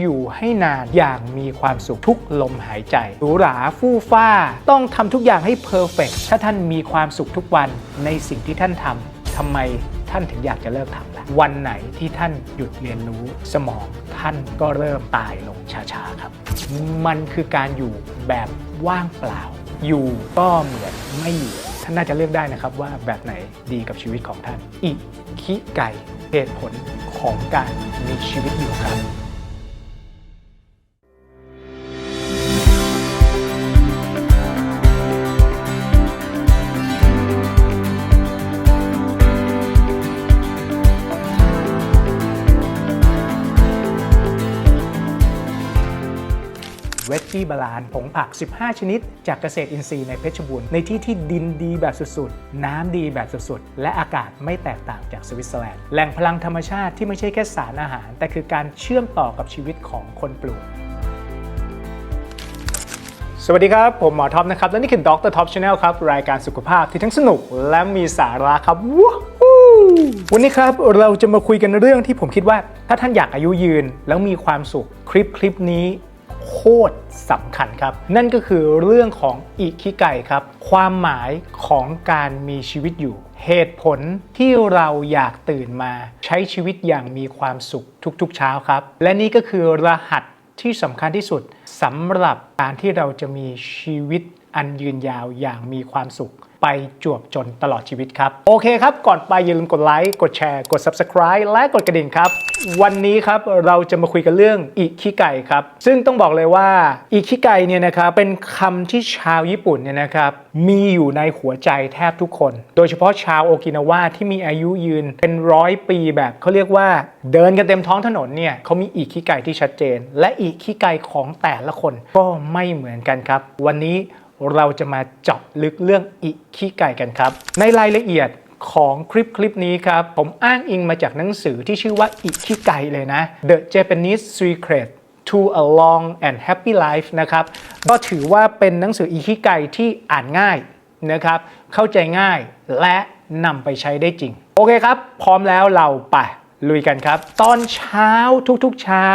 อยู่ให้นานอย่างมีความสุขทุกลมหายใจหรูหราฟู่ฟ้า ต้องทำทุกอย่างให้เพอร์เฟกถ้าท่านมีความสุขทุกวันในสิ่งที่ท่านทำทำไมท่านถึงอยากจะเลิกทำล่ะวันไหนที่ท่านหยุดเรียนรู้สมองท่านก็เริ่มตายลงช้าๆครับ มันคือการอยู่แบบว่างเปล่า อยู่ก็เหมือนไม่อยู่ท่านน่าจะเลือกได้นะครับว่าแบบไหนดีกับชีวิตของท่าน อิคิไกเหตุผลของการมีชีวิตอยู่ครับ กี้บาลานผงผัก 15 ชนิด จากเกษตรอินทรีย์ในเพชรบูรณ์ในที่ที่ดินดีแบบสุดๆ น้ำดีแบบสุดๆ และอากาศไม่แตกต่างจากสวิตเซอร์แลนด์ แหล่งพลังธรรมชาติที่ไม่ใช่แค่สารอาหาร แต่คือการเชื่อมต่อกับชีวิตของคนปลูกสวัสดีครับ ผมหมอท็อปนะครับ และนี่คือดรท็อปชาแนลครับ รายการสุขภาพที่ทั้งสนุกและมีสาระครับว้าววันนี้ครับเราจะมาคุยกันเรื่องที่ผมคิดว่า ถ้าท่านอยากอายุยืนแล้วมีความสุขคลิปคลิปนี้ โคตรสำคัญครับ นั่นก็คือเรื่องของอิคิไกครับ ความหมายของการมีชีวิตอยู่ เหตุผลที่เราอยากตื่นมา ใช้ชีวิตอย่างมีความสุขทุกๆเช้าครับ และนี่ก็คือรหัสที่สำคัญที่สุดสำหรับการที่เราจะมีชีวิตอันยืนยาวอย่างมีความสุข ไปจวบจนตลอดชีวิตครับ โอเคครับ ก่อนไปอย่าลืมกดไลค์กดแชร์กด Subscribe และกดกระดิ่งครับ วันนี้ครับเราจะมาคุยกันเรื่องอิคิไกครับ ซึ่งต้องบอกเลยว่าอิคิไกเนี่ยนะครับเป็นคำที่ชาวญี่ปุ่นเนี่ยนะครับมีอยู่ในหัวใจแทบทุกคน โดยเฉพาะชาวโอกินาวาที่มีอายุยืนเป็นร้อยปีแบบเขาเรียกว่า เดินกันเต็มท้องถนนเนี่ยเขามีอิคิไกที่ชัดเจน และอิคิไกของแต่ละคนก็ไม่เหมือนกันครับ วันนี้ เราจะมาเจาะลึกเรื่องอิคิไกกันครับ ในรายละเอียดของคลิปคลิปนี้ครับ ผมอ้างอิงมาจากหนังสือที่ชื่อว่าอิคิไกเลยนะ The Japanese Secret to a Long and Happy Life นะครับ ก็ถือว่าเป็นหนังสืออิคิไกที่อ่านง่ายนะครับ เข้าใจง่ายและนำไปใช้ได้จริง โอเคครับ พร้อมแล้วเราไปลุยกันครับ ตอนเช้าทุกๆเช้า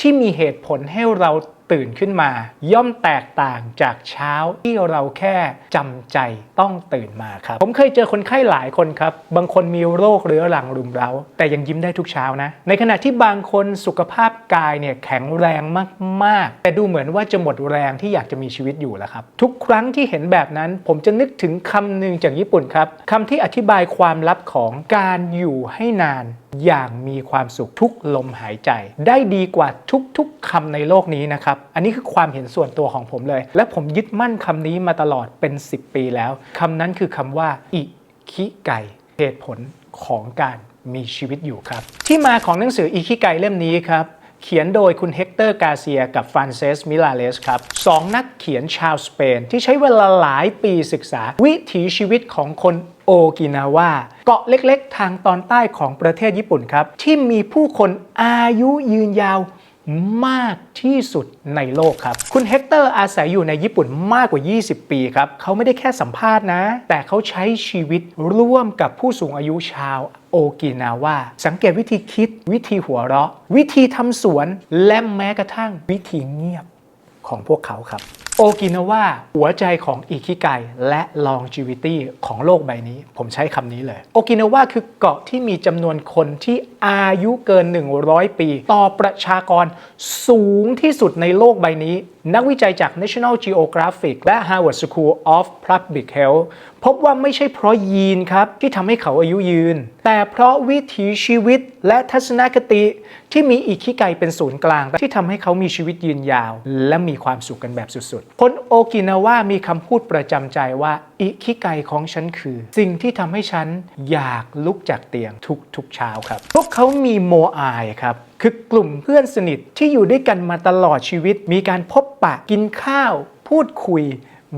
ที่มีเหตุผลให้เรา ตื่นขึ้นมา ย่อมแตกต่างจากเช้าที่เราแค่จำใจต้องตื่นมาครับ ผมเคยเจอคนไข้หลายคนครับ บางคนมีโรคเรื้อรังรุมเร้า แต่ยังยิ้มได้ทุกเช้านะ ในขณะที่บางคนสุขภาพกายเนี่ยแข็งแรงมาก ๆ แต่ดูเหมือนว่าจะหมดแรงที่อยากจะมีชีวิตอยู่แล้วครับ ทุกครั้งที่เห็นแบบนั้น ผมจะนึกถึงคำหนึ่งจากญี่ปุ่นครับคำที่อธิบายความลับของการอยู่ให้นาน อย่างมีความสุขทุกลมหายใจ ได้ดีกว่าทุกๆคำในโลกนี้นะครับ อันนี้คือความเห็นส่วนตัวของผมเลย และผมยึดมั่นคำนี้มาตลอดเป็น 10 ปีแล้วคำนั้นคือคำว่า อิคิไกเหตุผลของการมีชีวิตอยู่ครับ ที่มาของหนังสืออิคิไกเล่มนี้ครับเขียนโดยคุณเฮกเตอร์กาเซียกับฟรานเซสมิลาเลสครับสองนักเขียนชาวสเปน ที่ใช้เวลาหลายปีศึกษา วิถีชีวิตของคน กินาวาเกาะเล็กๆ ทางตอนใต้ของประเทศญี่ปุ่นครับ ที่มีผู้คนอายุยืนยาวมากที่สุดในโลกครับ คุณเฮกเตอร์อาศัยอยู่ในญี่ปุ่นมากกว่า 20 ปีครับ เขาไม่ได้แค่สัมภาษณ์นะ แต่เขาใช้ชีวิตร่วมกับผู้สูงอายุชาวโอกินาวาสังเกตวิธีคิด วิธีหัวเราะ วิธีทำสวน และแม้กระทั่งวิธีเงียบของพวกเขาครับ โอกินาวาหัวใจของอิคิไกและ longevity ของโลกใบนี้ ผมใช้คำนี้เลย โอกินาวาคือเกาะที่มีจำนวนคนที่อายุเกิน 100 ปี ต่อประชากรสูงที่สุดในโลกใบนี้ นักวิจัยจาก National Geographic และ Harvard School of Public Health พบว่าไม่ใช่เพราะยีนครับ ที่ทำให้เขาอายุยืน แต่เพราะวิถีชีวิตและทัศนคติที่มีอิคิไกเป็นศูนย์กลาง ที่ทำให้เขามีชีวิตยืนยาว และมีความสุขกันแบบสุดๆคนโอกินาว่ามีคำพูดประจำใจว่าอิคิไกของฉันคือ สิ่งที่ทำให้ฉันอยากลุกจากเตียงทุกๆเช้าครับ พวกเขามีโมอายครับ คือกลุ่มเพื่อนสนิทที่อยู่ด้วยกันมาตลอดชีวิต มีการพบปะกินข้าว พูดคุย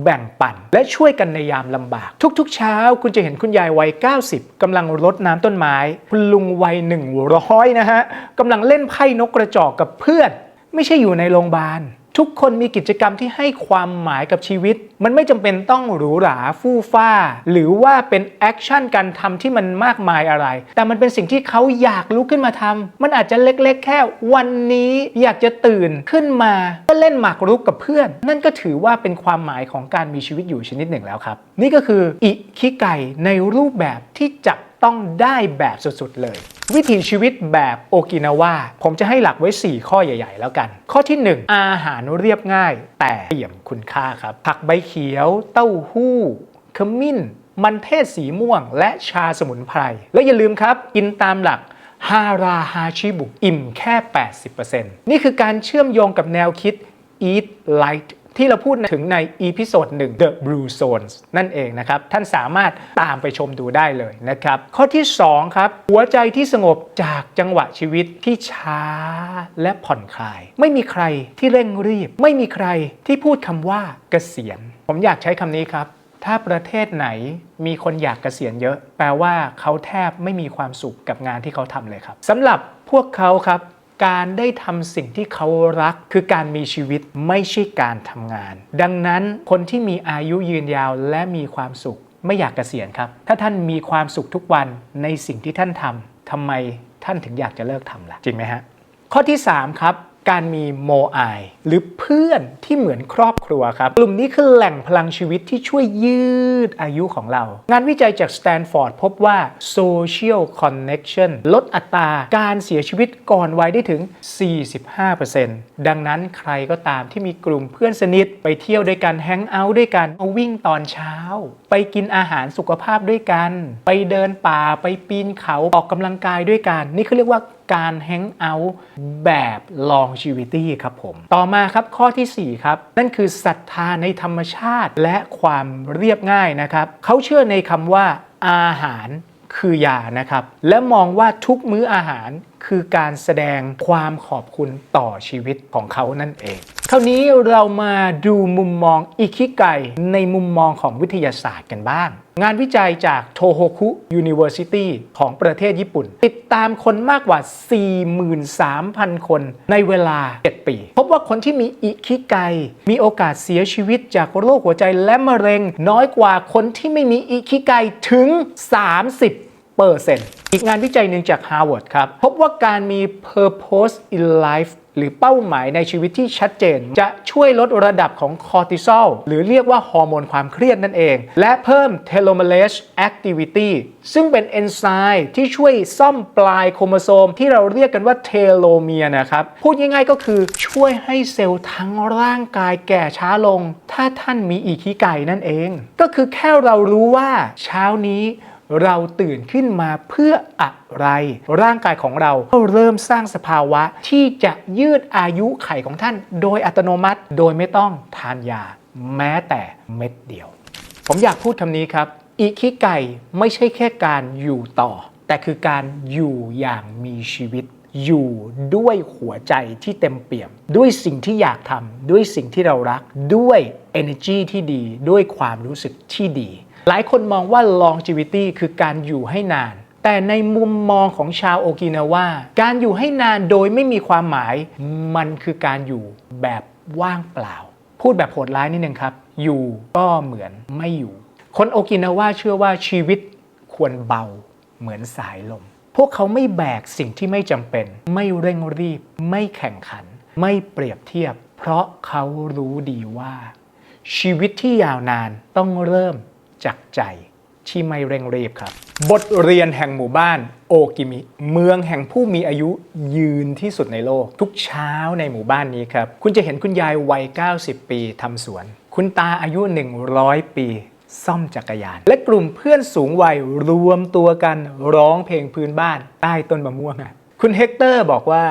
แบ่งปัน และช่วยกันในยามลำบาก ทุกๆ เช้า คุณจะเห็นคุณยายวัย 90กำลังรดน้ำต้นไม้ คุณลุงวัย 100 นะฮะกำลังเล่นไพ่นกกระจอกกับเพื่อน ไม่ใช่อยู่ในโรงพยาบาล ทุกคนมีกิจกรรมที่ให้ความหมายกับชีวิต มันไม่จำเป็นต้องหรูหราฟู่ฟ้า หรือว่าเป็นแอคชั่นการทำที่มันมากมายอะไร แต่มันเป็นสิ่งที่เขาอยากลุกขึ้นมาทำมันอาจจะเล็กๆ แค่วันนี้อยากจะตื่นขึ้นมาก็เล่นหมากรุกกับเพื่อน นั่นก็ถือว่าเป็นความหมายของการมีชีวิตอยู่ชนิดหนึ่งแล้วครับ นี่ก็คืออิคิไกในรูปแบบที่จับต้องได้แบบสุดๆเลย วิถีชีวิตแบบโอกินาวาผมจะให้หลักไว้ 4 ข้อใหญ่ ๆ แล้วกัน ข้อที่ 1 อาหารเรียบง่าย แต่เปี่ยมคุณค่าครับ ผักใบเขียว เต้าหู้ขมิ้น มันเทศสีม่วง และชาสมุนไพร และอย่าลืมครับ กินตามหลักฮาราฮาชิบุ อิ่มแค่ 80%นี่คือการเชื่อมโยงกับแนวคิด Eat Light ที่เราพูดถึงในอีพิโซด1 The Blue Zones นั่นเองนะครับ ท่านสามารถตามไปชมดูได้เลยนะครับ ข้อที่ 2 ครับ หัวใจที่สงบจากจังหวะชีวิตที่ช้าและผ่อนคลาย ไม่มีใครที่เร่งรีบ ไม่มีใครที่พูดคำว่าเกษียณ ผมอยากใช้คำนี้ครับถ้าประเทศไหนมีคนอยากเกษียณเยอะ แปลว่าเขาแทบไม่มีความสุขกับงานที่เขาทำเลยครับสำหรับพวกเขาครับ การได้ทำสิ่งที่เขารักคือการมีชีวิตไม่ใช่การทำงาน ดังนั้นคนที่มีอายุยืนยาวและมีความสุข ไม่อยากเกษียณครับ ถ้าท่านมีความสุขทุกวันในสิ่งที่ท่านทำทำไมท่านถึงอยากจะเลิกทำล่ะ จริงไหมฮะ ข้อที่ 3 ครับ การมีโมไอหรือเพื่อนที่เหมือนครอบครัวครับ กลุ่มนี้คือแหล่งพลังชีวิตที่ช่วยยืดอายุของเรา งานวิจัยจากสแตนฟอร์ดพบว่า Social Connection ลดอัตราการเสียชีวิตก่อนวัยได้ถึง 45%ดังนั้นใครก็ตามที่มีกลุ่มเพื่อนสนิท ไปเที่ยวด้วยกันแฮงเอาท์ด้วยกันมาวิ่งตอนเช้า ไปกินอาหารสุขภาพด้วยกัน ไปเดินป่าไปปีนเขาออกกำลังกายด้วยกัน นี่เขาเรียกว่าการแฮงเอาท์แบบลองชีวิตี้ครับผม ต่อมาครับข้อทีสี่ 4 ครับ นั่นคือศรัทธาในธรรมชาติและความเรียบง่ายนะครับเขาเชื่อในคำว่าอาหารคือยานะครับ และมองว่าทุกมื้ออาหาร คือการแสดงความขอบคุณต่อชีวิตของเขานั่นเอง คราวนี้เรามาดูมุมมองอิคิไกในมุมมองของวิทยาศาสตร์กันบ้าง งานวิจัยจากโทโฮคุ University ของประเทศญี่ปุ่น ติดตามคนมากกว่า 43,000 คนในเวลา 7 ปี พบว่าคนที่มีอิคิไกมีโอกาสเสียชีวิตจากโรคหัวใจและมะเร็ง น้อยกว่าคนที่ไม่มีอิคิไกถึง 30 เปอร์เซ็นต์อีกงานวิจัยหนึ่งจาก Harvard ครับ พบว่าการมี purpose in life หรือเป้าหมายในชีวิตที่ชัดเจน จะช่วยลดระดับของคอร์ติซอลหรือเรียกว่าฮอร์โมนความเครียดนั่นเอง และเพิ่ม telomerase activity ซึ่งเป็นเอนไซม์ที่ช่วยซ่อมปลายโครโมโซม ที่เราเรียกกันว่าเทโลเมียนะครับ พูดง่ายๆก็คือช่วยให้เซลล์ทั้งร่างกายแก่ช้าลง ถ้าท่านมีอีคิไก่นั่นเอง ก็คือแค่เรารู้ว่าเช้านี้ เราตื่นขึ้นมาเพื่ออะไร ร่างกายของเราก็เริ่มสร้างสภาวะที่จะยืดอายุไขของท่าน โดยอัตโนมัติโดยไม่ต้องทานยา แม้แต่เม็ดเดียว ผมอยากพูดคำนี้ครับ อิคิไก่ไม่ใช่แค่การอยู่ต่อ แต่คือการอยู่อย่างมีชีวิตอยู่ด้วยหัวใจที่เต็มเปี่ยม ด้วยสิ่งที่อยากทำด้วยสิ่งที่เรารัก ด้วย energy ที่ดี ด้วยความรู้สึกที่ดี หลายคนมองว่า longevity คือการอยู่ให้นาน แต่ในมุมมองของชาวโอกินาว่า การอยู่ให้นานโดยไม่มีความหมาย มันคือการอยู่แบบว่างเปล่า พูดแบบโหดร้ายนิดนึงครับ อยู่ก็เหมือนไม่อยู่ คนโอกินาว่าเชื่อว่าชีวิตควรเบาเหมือนสายลม พวกเขาไม่แบกสิ่งที่ไม่จำเป็น ไม่เร่งรีบ ไม่แข่งขัน ไม่เปรียบเทียบ เพราะเขารู้ดีว่า ชีวิตที่ยาวนานต้องเริ่ม จากใจที่ไม่เร่งรีบครับ บทเรียนแห่งหมู่บ้านโอกิมิเมืองแห่งผู้มีอายุยืนที่สุดในโลก ทุกเช้าในหมู่บ้านนี้ครับ คุณจะเห็นคุณยายวัย 90 ปีทำสวน คุณตาอายุ 100 ปี ซ่อมจักรยาน และกลุ่มเพื่อนสูงวัยรวมตัวกันร้องเพลงพื้นบ้าน ใต้ต้นมะม่วงคุณเฮกเตอร์บอกว่า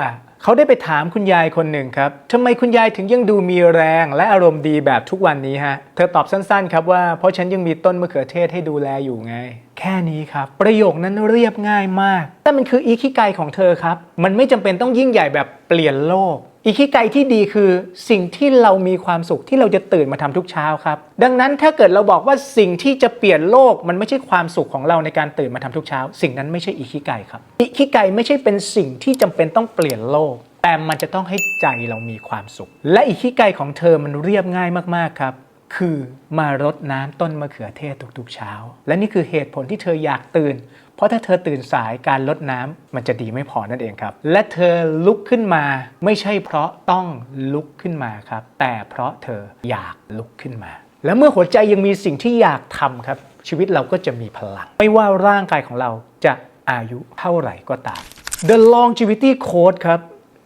เขาได้ไปถามคุณยายคนหนึ่งครับทำไมคุณยายถึงยังดูมีแรงและอารมณ์ดีแบบทุกวันนี้ฮะ เธอตอบสั้นๆครับว่า เพราะฉันยังมีต้นมะเขือเทศให้ดูแลอยู่ไง แค่นี้ครับ ประโยคนั้นเรียบง่ายมาก แต่มันคืออีคิไกของเธอครับ มันไม่จำเป็นต้องยิ่งใหญ่แบบเปลี่ยนโลก อีคิไกที่ดีคือสิ่งที่เรามีความสุขที่เราจะตื่นมาทำทุกเช้าครับ ดังนั้นถ้าเกิดเราบอกว่าสิ่งที่จะเปลี่ยนโลกมันไม่ใช่ความสุขของเราในการตื่นมาทำทุกเช้า สิ่งนั้นไม่ใช่อีคิไกครับอิคิไกไม่ใช่เป็นสิ่งที่จำเป็นต้องเปลี่ยนโลก แต่มันจะต้องให้ใจเรามีความสุข และอีกขี้ไกของเธอมันเรียบง่ายมากๆครับคือมารดน้ำต้นมะเขือเทศทุกๆเช้า และนี่คือเหตุผลที่เธออยากตื่น เพราะถ้าเธอตื่นสายการลดน้ำมันจะดีไม่พอนั่นเองครับ และเธอลุกขึ้นมาไม่ใช่เพราะต้องลุกขึ้นมาครับ แต่เพราะเธออยากลุกขึ้นมา และเมื่อหัวใจยังมีสิ่งที่อยากทำครับ ชีวิตเราก็จะมีพลัง ไม่ว่าร่างกายของเราจะอายุเท่าไหร่ก็ตาม The longevity code ครับ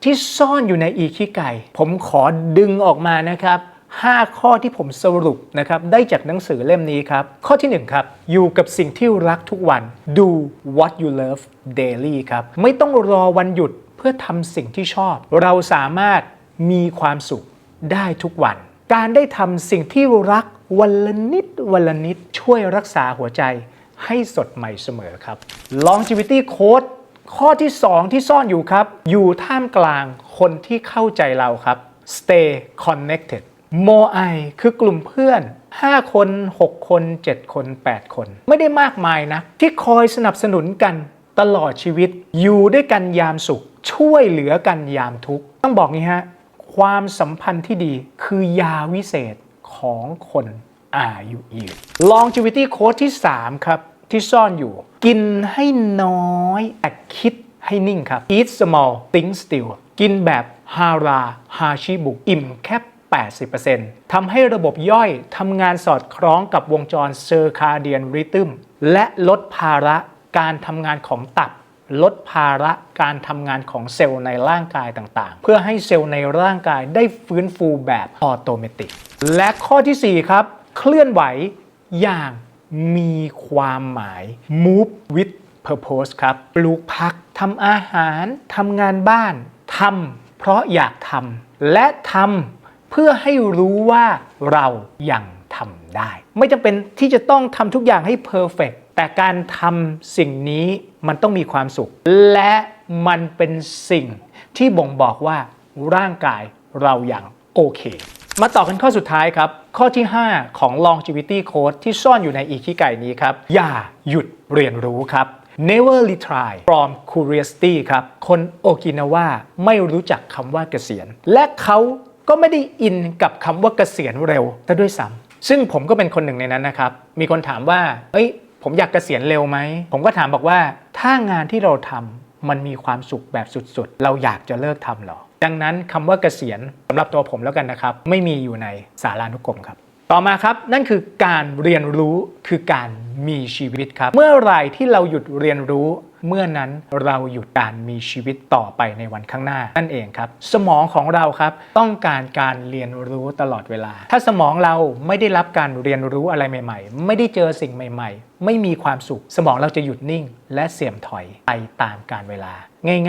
ที่ซ่อนอยู่ในอีคิไกผมขอดึงออกมานะครับ 5 ข้อที่ผมสรุปนะครับได้จากหนังสือเล่มนี้ครับ ข้อที่ 1 ครับ อยู่กับสิ่งที่รักทุกวัน do what you love daily ครับ ไม่ต้องรอวันหยุดเพื่อทำสิ่งที่ชอบ เราสามารถมีความสุขได้ทุกวัน การได้ทำสิ่งที่รักวันละนิดวันละนิดช่วยรักษาหัวใจให้สดใหม่เสมอครับ longevity code ข้อที่ 2 ที่ซ่อนอยู่ครับ อยู่ท่ามกลางคนที่เข้าใจเราครับ stay connected m o i คือกลุ่มเพื่อน 5 คน 6 คน 7 คน 8 คน ไม่ได้มากมายนะ ที่คอยสนับสนุนกันตลอดชีวิต อยู่ด้วยกันยามสุข ช่วยเหลือกันยามทุกข์ ต้องบอกงี้ฮะ ความสัมพันธ์ที่ดีคือยาวิเศษของคนอายุยืน longevity code ที่ 3 ครับ ที่ซ่อนอยู่ กินให้น้อยแต่คิดให้นิ่งครับ eat small think still กินแบบฮาราฮาชิบุ อิ่มแค่ 80%ทำให้ระบบย่อยทำงานสอดคล้องกับวงจรเซอร์คาเดียนริทึมและลดภาระการทำงานของตับ ลดภาระการทำงานของเซลล์ในร่างกายต่างๆ เพื่อให้เซลล์ในร่างกายได้ฟื้นฟูแบบออโตเมติกและข้อทีสี่4 ครับ เคลื่อนไหวอย่างมีความหมาย move with purpose ครับ ปลูกผักทำอาหารทำงานบ้านทำเพราะอยากทำและทำ เพื่อให้รู้ว่าเรายังทำได้ ไม่จำเป็นที่จะต้องทำทุกอย่างให้เพอร์เฟกแต่การทำสิ่งนี้มันต้องมีความสุข และมันเป็นสิ่งที่บ่งบอกว่าร่างกายเราอย่างโอเค มาต่อกันข้อสุดท้ายครับ ข้อที่ 5 ของ longevity code ที่ซ่อนอยู่ในอีคิไก่นี้ครับ อย่าหยุดเรียนรู้ครับ never retry from curiosity ครับ คนโอกินาวาไม่รู้จักคำว่าเกษียณ และเขา ก็ไม่ได้อินกับคำว่าเกษียณเร็วแต่ด้วยซ้ำซึ่งผมก็เป็นคนหนึ่งในนั้นนะครับ มีคนถามว่า เอ้ย ผมอยากเกษียณเร็วไหม ผมก็ถามบอกว่า ถ้างานที่เราทำมันมีความสุขแบบสุดๆ เราอยากจะเลิกทำหรอ ดังนั้นคำว่าเกษียณสำหรับตัวผมแล้วกันนะครับ ไม่มีอยู่ในสารานุกรมครับ ต่อมาครับนั่นคือการเรียนรู้คือการมีชีวิตครับ เมื่อไรที่เราหยุดเรียนรู้เมื่อนั้นเราหยุดการมีชีวิตต่อไปในวันข้างหน้า นั่นเองครับ สมองของเราครับต้องการการเรียนรู้ตลอดเวลา ถ้าสมองเราไม่ได้รับการเรียนรู้อะไรใหม่ ๆ ไม่ได้เจอสิ่งใหม่ ๆ ไม่มีความสุข สมองเราจะหยุดนิ่ง และเสื่อมถอยไปตามกาลเวลา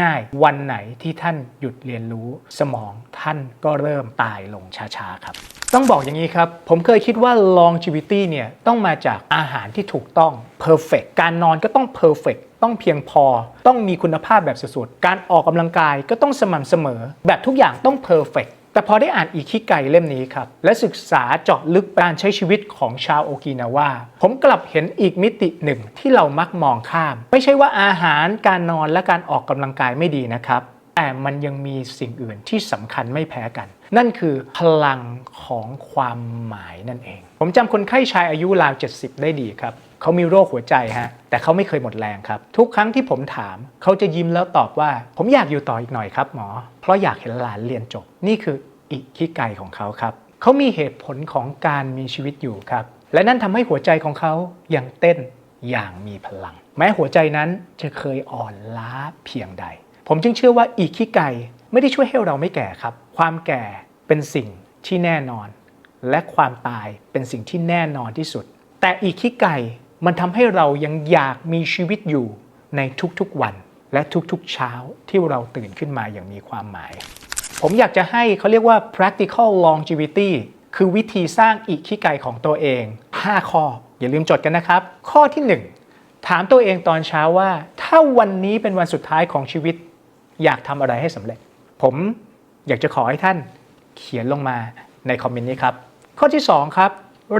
ง่าย ๆ วันไหนที่ท่านหยุดเรียนรู้ สมองท่านก็เริ่มตายลงช้าๆครับ ต้องบอกอย่างนี้ครับ ผมเคยคิดว่า longevity เนี่ยต้องมาจากอาหารที่ถูกต้อง perfect การนอนก็ต้อง perfect ต้องเพียงพอ ต้องมีคุณภาพแบบสุดๆ การออกกำลังกายก็ต้องสม่ำเสมอ แบบทุกอย่างต้อง perfect แต่พอได้อ่านอีคิไกเล่มนี้ครับ และศึกษาเจาะลึกการใช้ชีวิตของชาวโอกินาว่า ผมกลับเห็นอีกมิติหนึ่งที่เรามักมองข้าม ไม่ใช่ว่าอาหารการนอนและการออกกำลังกายไม่ดีนะครับ แต่มันยังมีสิ่งอื่นที่สำคัญไม่แพ้กัน นั่นคือพลังของความหมายนั่นเอง ผมจำคนไข้ชายอายุราว 70 ได้ดีครับเขามีโรคหัวใจฮะ แต่เขาไม่เคยหมดแรงครับ ทุกครั้งที่ผมถาม เขาจะยิ้มแล้วตอบว่า ผมอยากอยู่ต่ออีกหน่อยครับหมอ เพราะอยากเห็นหลานเรียนจบ นี่คืออิคิไกของเขาครับ เขามีเหตุผลของการมีชีวิตอยู่ครับ และนั่นทำให้หัวใจของเขายังเต้นอย่างมีพลัง แม้หัวใจนั้นจะเคยอ่อนล้าเพียงใด ผมจึงเชื่อว่าอีคิไกไม่ได้ช่วยให้เราไม่แก่ครับ ความแก่เป็นสิ่งที่แน่นอน และความตายเป็นสิ่งที่แน่นอนที่สุด แต่อีคิไกมันทำให้เรายังอยากมีชีวิตอยู่ในทุกๆวัน และทุกๆเช้าที่เราตื่นขึ้นมาอย่างมีความหมาย ผมอยากจะให้เขาเรียกว่า practical longevity คือวิธีสร้างอิคิไกของตัวเอง 5 ข้อ อย่าลืมจดกันนะครับ ข้อที่ 1 ถามตัวเองตอนเช้าว่า ถ้าวันนี้เป็นวันสุดท้ายของชีวิต อยากทำอะไรให้สำเร็จ ผมอยากจะขอให้ท่านเขียนลงมาในคอมเมนต์นี้ครับ ข้อที่ 2 ครับ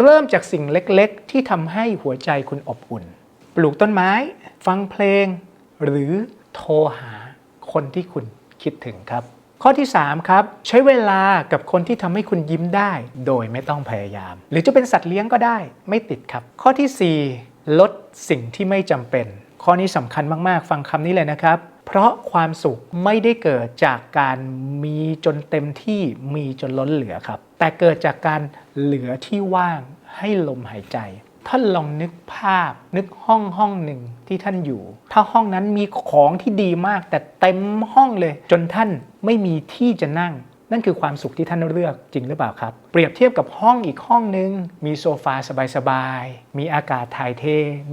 เริ่มจากสิ่งเล็กๆ ที่ทำให้หัวใจคุณอบอุ่น ปลูกต้นไม้ ฟังเพลง หรือโทรหาคนที่คุณคิดถึงครับ ข้อที่ 3 ครับ ใช้เวลากับคนที่ทำให้คุณยิ้มได้ โดยไม่ต้องพยายาม หรือจะเป็นสัตว์เลี้ยงก็ได้ไม่ติดครับ ข้อทีสี่4 ลดสิ่งที่ไม่จำเป็น ข้อนี้สำคัญมากๆ ฟังคำนี้เลยนะครับ เพราะความสุขไม่ได้เกิดจากการมีจนเต็มที่มีจนล้นเหลือครับ แต่เกิดจากการเหลือที่ว่างให้ลมหายใจท่านลองนึกภาพนึกห้องห้องหนึ่งที่ท่านอยู่ ถ้าห้องนั้นมีของที่ดีมากแต่เต็มห้องเลย จนท่านไม่มีที่จะนั่ง นั่นคือความสุขที่ท่านเลือกจริงหรือเปล่าครับ เปรียบเทียบกับห้องอีกห้องหนึ่งมีโซฟาสบายๆ มีอากาศถ่ายเท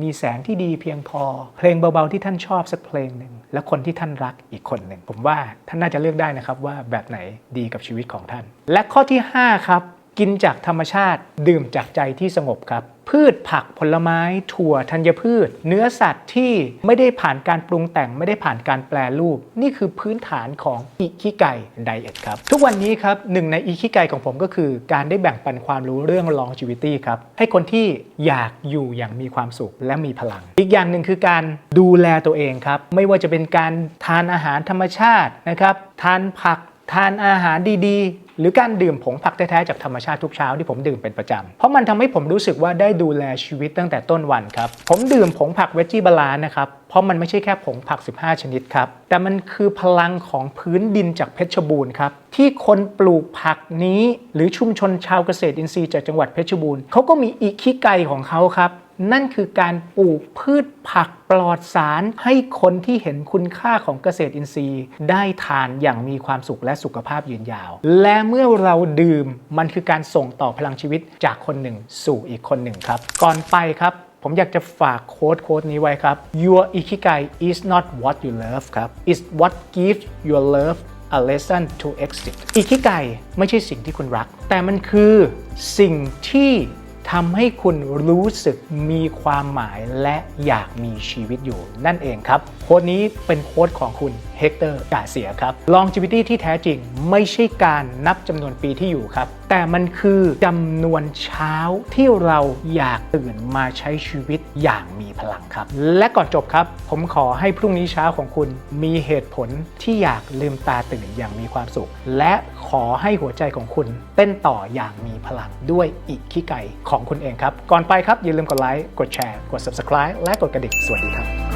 มีแสงที่ดีเพียงพอ เพลงเบาๆที่ท่านชอบสักเพลงหนึ่ง และคนที่ท่านรักอีกคนหนึ่ง ผมว่าท่านน่าจะเลือกได้นะครับว่าแบบไหนดีกับชีวิตของท่าน และข้อที่ 5 ครับ กินจากธรรมชาติดื่มจากใจที่สงบครับ พืชผักผลไม้ ถั่วธัญพืช เนื้อสัตว์ที่ไม่ได้ผ่านการปรุงแต่งไม่ได้ผ่านการแปลรูป นี่คือพื้นฐานของอิคิไกไดเอทครับ ทุกวันนี้ครับหนึ่งในอิคิไกของผมก็คือ การได้แบ่งปันความรู้เรื่อง longevity ครับ ให้คนที่อยากอยู่อย่างมีความสุขและมีพลัง อีกอย่างหนึ่งคือการดูแลตัวเองครับไม่ว่าจะเป็นการทานอาหารธรรมชาตินะครับทานผัก ทานอาหารดีๆ หรือการดื่มผงผักแท้ๆจากธรรมชาติทุกเช้าที่ผมดื่มเป็นประจำ เพราะมันทำให้ผมรู้สึกว่าได้ดูแลชีวิตตั้งแต่ต้นวันครับ ผมดื่มผงผักเวจี้บาลานนะครับ เพราะมันไม่ใช่แค่ผงผัก 15 ชนิดครับ แต่มันคือพลังของพื้นดินจากเพชรบูรณ์ครับ ที่คนปลูกผักนี้ หรือชุมชนชาวเกษตรอินทรีย์จากจังหวัดเพชรบูรณ์เขาก็มีอิคิไกของเขาครับ นั่นคือการปลูกพืชผักปลอดสารให้คนที่เห็นคุณค่าของเกษตรอินทรีย์ ได้ทานอย่างมีความสุขและสุขภาพยืนยาว และเมื่อเราดื่มมันคือการส่งต่อพลังชีวิตจากคนหนึ่งสู่อีกคนหนึ่งครับ ก่อนไปครับผมอยากจะฝากโค้ดโค้ดนี้ไว้ครับ Your ikigai is not what you love ครับ it's what gives your love a lesson to exit อิคิไกไม่ใช่สิ่งที่คุณรัก แต่มันคือสิ่งที่ ทำให้คุณรู้สึกมีความหมายและอยากมีชีวิตอยู่นั่นเองครับ โค้ดนี้เป็นโค้ดของคุณเฮกเตอร์กาเซียครับ longevity ที่แท้จริงไม่ใช่การนับจำนวนปีที่อยู่ครับ แต่มันคือจำนวนเช้าที่เราอยากตื่นมาใช้ชีวิตอย่างมีพลังครับ และก่อนจบครับ ผมขอให้พรุ่งนี้เช้าของคุณมีเหตุผลที่อยากลืมตาตื่นอย่างมีความสุข และขอให้หัวใจของคุณ เต้นต่ออย่างมีพลังด้วยอีกขี้ไก่ของคุณเองครับ ก่อนไปครับอย่าลืมกดไลค์กดแชร์ กด subscribe และกดกระดิ่งสวัสดีครับ